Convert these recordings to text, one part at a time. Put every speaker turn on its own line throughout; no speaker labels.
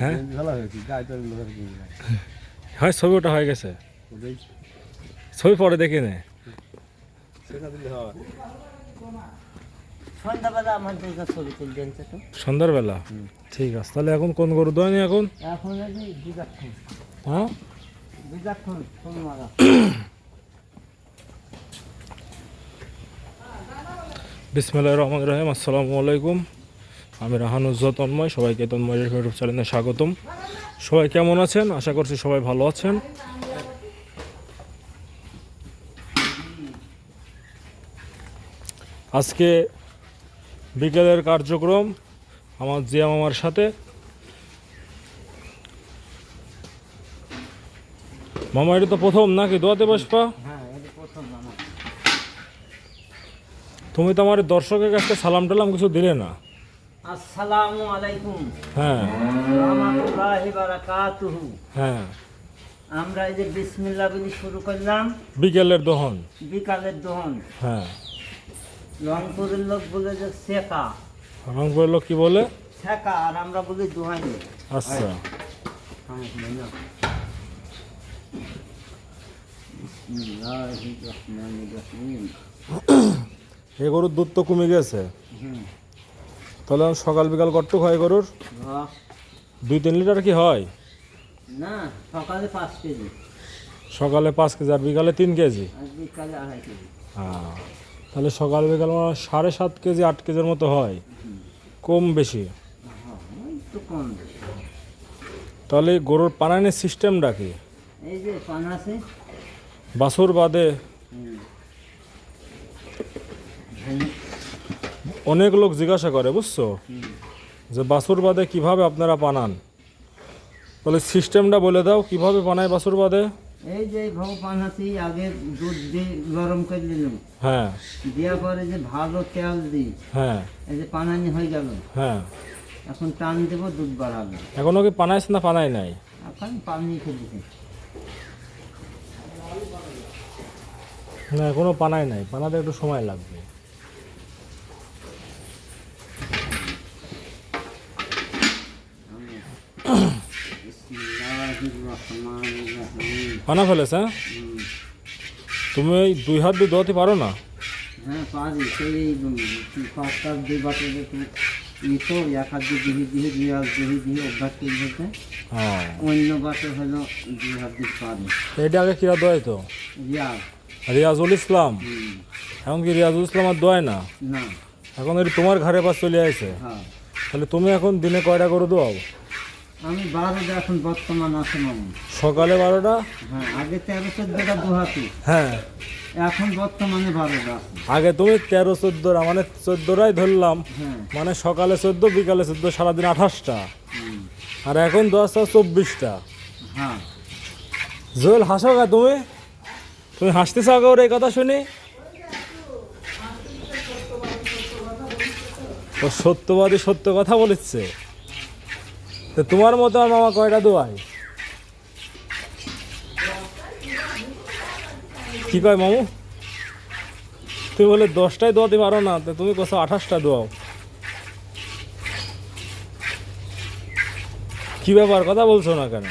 হ্যাঁ? হয় ছবি ওটা হয়ে গেছে? ছবি পরে দেখে নে।
সন্ধ্যাবেলা
ঠিক আছে তাহলে এখন কোন গরু দোয়ানি এখন? হ্যাঁ?
বিজাক্ষণ ফোন মারা।
বিসমিল্লাহ রহমান রহিম আসসালামু আলাইকুম। আমি রাহানুজ্জা তন্ময়, সবাইকে তন্ময় ইউটিউব চ্যানেলে স্বাগতম। সবাই কেমন আছেন? আশা করছি সবাই ভালো আছেন। আজকে বিকেলের কার্যক্রম আমার জিয়া মামার সাথে। মামা, এটা তো প্রথম নাকি? দোয়াতে
আমার
তুমি তো আমার দর্শকের কাছে সালাম টালাম কিছু দিলে না।
আসসালামু আলাইকুম।
হ্যাঁ।
রহমতুল্লাহি বারাকাতুহু।
হ্যাঁ।
আমরা এই যে বিসমিল্লাহ বলে শুরু করলাম।
বিকেলের দহন।
বিকালের দহন।
হ্যাঁ।
রংপুরের লোক বলে যে শেখা।
রংপুর লোক কি বলে?
শেখা আর আমরা বলি দোহাইনি
আচ্ছা। এই গরুর দুধ তো কমে গেছে।
হুম।
তাহলে আমি সকাল বিকাল কট্টুক হয় গরুর? দুই তিন লিটার কি হয়?
না সকালে পাঁচ কেজি।
সকালে পাঁচ কেজি আর বিকালে তিন কেজি?
বিকালে আড়াই কেজি।
হ্যাঁ তাহলে সকাল বিকাল আমার সাড়ে সাত কেজি আট কেজির মতো হয়। কম বেশি।
হ্যাঁ।
তাহলে গরুর পানানের সিস্টেমটা কি? বাছুর বাদে। অনেক লোক জিজ্ঞাসা করে বুঝছ? যে বাছুর বাদে কীভাবে আপনারা বানান? তাহলে সিস্টেমটা বলে দাও কীভাবে বানায় বাছুর বাদে?
এই যে ভাও পান আছে আগে দুধ দিয়ে গরম করে দিলাম।
হ্যাঁ।
দেওয়ার পরে যে ভালো তেল দিই
হ্যাঁ।
এই যে পানানি হয়ে গেল।
হ্যাঁ।
এখন টান দেবো দুধ বাড়াবে।
এখনও কি পানাইছে না পানাই নাই?
এখন পানি ফেলেছি
না এখনও পানাই নাই। পানাতে একটু সময় লাগবে। পানা ফেলেছে হ্যাঁ তুমি ওই দুই হাত দিয়ে দোয়াতে পারো না
হ্যাঁ পারি। সেই পাঁচটার দুই বাটের একটু এক হাত দিয়ে দিহি দিহি দুই হাত দিহি দিহি অভ্যাস করে দিতে
হ্যাঁ।
অন্য বাটে হলো দুই হাত দিয়ে পারি।
এটা আগে কিরা দোয়াই তো?
রিয়াজ।
রিয়াজুল ইসলাম? এখন কি রিয়াজুল ইসলাম আর দোয়ায় না?
না।
এখন তোমার ঘরে পাশ চলে আসে
হ্যাঁ।
তাহলে তুমি এখন দিনে কয়টা করে দোয়াও?
আমি বারোটা এখন বর্তমান আছে মামু।
সকালে বারোটা?
হ্যাঁ আগে তেরো চোদ্দটা দুহাতি।
হ্যাঁ।
এখন বর্তমানে বারোটা
আগে তুমি তেরো চোদ্দোটা মানে চোদ্দোটাই ধরলাম।
হ্যাঁ।
মানে সকালে চোদ্দ বিকালে চোদ্দ সারাদিন আঠাশটা। আর এখন দশটা চব্বিশটা।
হ্যাঁ।
জোয়েল হাসো গা তুমি। তুমি হাসতে চাও ওর এই কথা শুনি? ও সত্যবাদী সত্য কথা বলেছে। তো তোমার মতো আর মামা কয়টা দোয়াই কি কয় মামু? তুমি বলে দশটায় দোয়াতে পারো না তো তুমি কোথাও আঠাশটা দোয়াও। কি ব্যাপার কথা বলছো না কেন?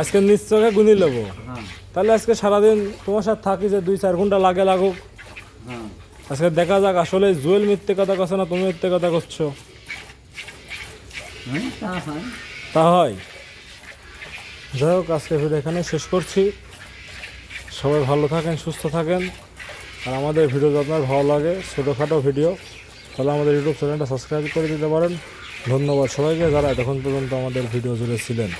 আজকে নিজ চোখে
গুনি নেব?
হ্যাঁ।
তাহলে আজকে সারাদিন তোমার সাথে থাকি যে দুই চার ঘণ্টা লাগে লাগুক।
হ্যাঁ।
আজকে দেখা যাক আসলে জুয়েল মিথ্যে কথা করছে না তুমি মিথ্যে কথা করছ।
তা হয়।
যাই হোক, আজকে ভিডিও এখানে শেষ করছি। সবাই ভালো থাকেন, সুস্থ থাকেন। আর আমাদের ভিডিও আপনার ভালো লাগে, ছোটোখাটো ভিডিও তাহলে আমাদের ইউটিউব চ্যানেলটা সাবস্ক্রাইব করে দিতে পারেন। ধন্যবাদ সবাইকে যারা এতক্ষণ পর্যন্ত আমাদের ভিডিও জুড়ে ছিলেন।